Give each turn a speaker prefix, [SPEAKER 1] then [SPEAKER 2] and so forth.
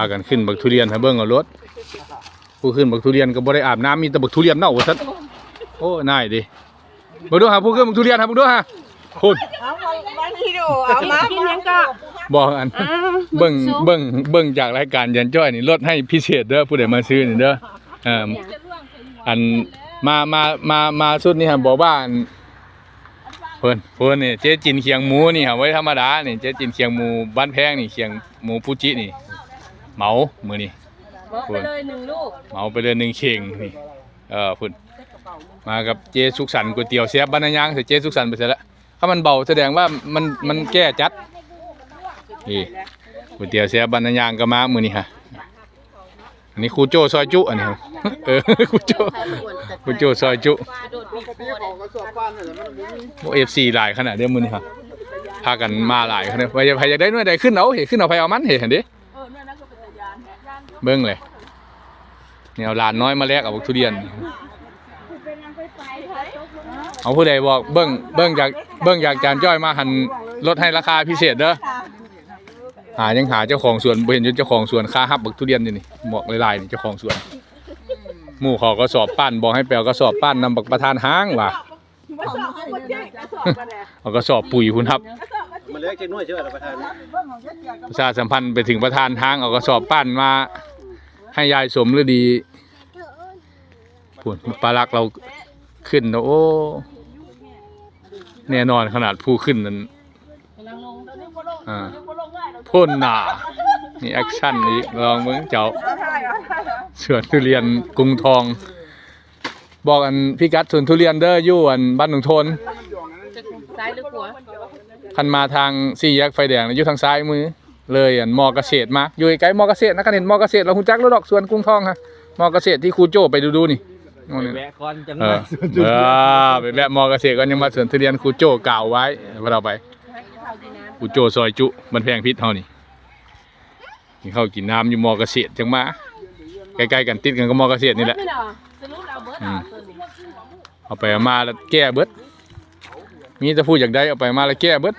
[SPEAKER 1] ากันขึ้นบักทุเรียนให้เบิ่งเอารถผู้ขึ้นบักทุเรียนก็บ่ได้อาบน้ำมีแต่บักทุเรียนเน่าว่าซั่นโอ้นายดิเบิ่งดูหาผู้ขึ้นบักทุเรียนหาเบิ่งดูหาคุณ
[SPEAKER 2] เอามามานี่ดูเอามา
[SPEAKER 3] กินยังก็
[SPEAKER 1] บอกอัน
[SPEAKER 3] อ้าว
[SPEAKER 1] เบิ่งเบิ่งเบิ่งจากรายการยันจ้อยนี่ลดให้พิเศษเด้อผู้ใดมาซื้อนี่เด้อเอ่ออันมามามามาสุดนี่ฮะบอกว่าอันเพิ่นเพิ่นนี่เจ๊จินเคียงหมูนี่ฮะไว้ธรรมดานี่เจ๊จินเคียงหมูบ้านแพงนี่เคียงหมูฟูจินี่ เหมามื้อนี้
[SPEAKER 3] บอกไปเลยหนึ่งลูก
[SPEAKER 1] เหมาไปเลยหนึ่งเข่งนี่เออพุ่นมากับเจ๊สุขสันต์ก๋วยเตี๋ยวแซ่บบ้านนายางแต่เจ๊สุขสันต์ไปเสร็จแล้วถ้ามันเบาแสดงว่ามันมันแก้จัดนี่ก๋วยเตี๋ยวแซ่บบ้านนายางก็มามื้อนี้ฮะอันนี้ครูโจซอยจุอันนี้ครับเออครูโจครูโจซอยจุ
[SPEAKER 3] โดดปีกโคตร
[SPEAKER 1] โอ้เอฟซีหลายขนาดเดียวมื้อนี้ฮะพากันมาหลายขนาดว่าจะใครอยากได้หน่วยใดขึ้นเอาเห็นขึ้นเอาไปเอามันเห็นเด้ เบิ่งเลยเนี่ยเอาหลานน้อยมาแลกเอาบักทุเรียน เอาผู้ใดบอกเบิ้งเบิ้งจากเบิ้งจากจานจ้อยมาหันลดให้ราคาพิเศษเด้อหายังหาเจ้าของสวนเห็นอยู่เจ้าของสวนค่าฮับบักทุเรียนอยู่นี่บอกหลายๆนี่เจ้าของสวนหมู่ขาก็สอบปั้นบอกให้แปลก็สอบปั้นนำบักประธานห้างว่ะ
[SPEAKER 2] เอาก็สอบ
[SPEAKER 1] ปุ๋ยพุ่นครับ
[SPEAKER 4] มันเล็กจังน้อยเชื่อประธาน
[SPEAKER 1] ประชาสัมพันธ์ไปถึงประธานห้างเอาก็สอบปั้นมา ให้ยายสมฤดีพุ่นปลาลักเราขึ้นแล้วโอ้ แน่นอนขนาดผู้ขึ้นนั้น
[SPEAKER 3] กำลังลง
[SPEAKER 1] อ่าพ่นหนานี่แอคชั่นอีกลองมึงเจ้า
[SPEAKER 2] เอาถ่ายเอาถ่าย
[SPEAKER 1] สวนทุเรียนกรุงทอง บอกอันพี่กัดสวนทุเรียนเด้ออยู่อันบ้านหนองทน
[SPEAKER 3] จะซ้ายหรือขวา
[SPEAKER 1] คันมาทางสี่แยกไฟแดงน่ะอยู่ทางซ้ายมือ เลยอันมอเกษตรมาอยู่ใกล้มอเกษตรนะคันเห็นมอเกษตรเราคุณจักแล้วดอกสวนกรุงทองฮะมอเกษตรที่ครูโจ้ไปดูดูๆนี่มองนี่
[SPEAKER 4] แวะก่อนจัง
[SPEAKER 1] เออเออไปแวะมอเกษตรก็ยังมาสวนทุเรียนครูโจ้กล่าวไว้ว่าเราไป
[SPEAKER 3] ให้ข้าวกินน้
[SPEAKER 1] กูโจซอยจุมันแพงพิษเท่านี่กินข้าวกินน้ำอยู่มอเกษตรจังมาใกล้ๆกันติดกันก็มอเกษตรำนี่แหละ
[SPEAKER 3] ไม่หรอสรุปเราเบิร์ดเหรอตัวนี้
[SPEAKER 1] เอาไปเอามาแล้วแก้เบิด มีแต่พูดอยากได้เอาไปมาแล้วแก้เบิด